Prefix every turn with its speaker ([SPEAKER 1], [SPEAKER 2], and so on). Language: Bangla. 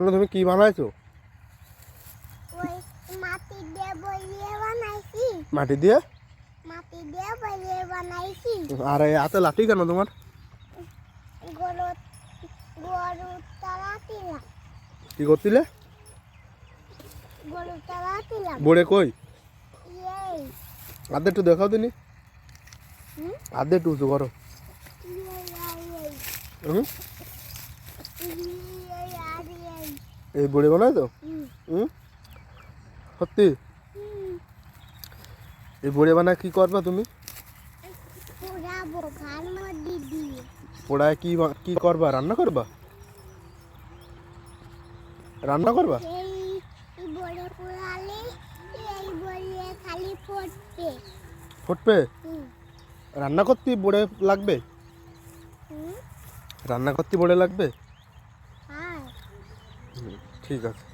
[SPEAKER 1] তুমি কি বানাইছো?
[SPEAKER 2] মাটি দিয়ে বলিয়ে বানাইছি।
[SPEAKER 1] মাটি দিয়ে?
[SPEAKER 2] মাটি দিয়ে বানাইছি।
[SPEAKER 1] আর হাতে লাঠি কেন তোমার?
[SPEAKER 2] গরু গরু তারা
[SPEAKER 1] কি করছিলে?
[SPEAKER 2] গরু তারা দিলাম
[SPEAKER 1] কই? আদে একটু দেখাও দিনি? আদে একটু উঁচু করো। হুম?
[SPEAKER 2] এই
[SPEAKER 1] বড়ি বানাই তো?
[SPEAKER 2] হুম।
[SPEAKER 1] সত্যি? এই বড়ি বানায় কি করবা তুমি? পোড়ায় কি কি করবা? রান্না করবা? রান্না করবা? ফুটবে। রান্না করতে বড়ে লাগবে? রান্না করতে বড়ে লাগবে?
[SPEAKER 2] হ্যাঁ।
[SPEAKER 1] ঠিক আছে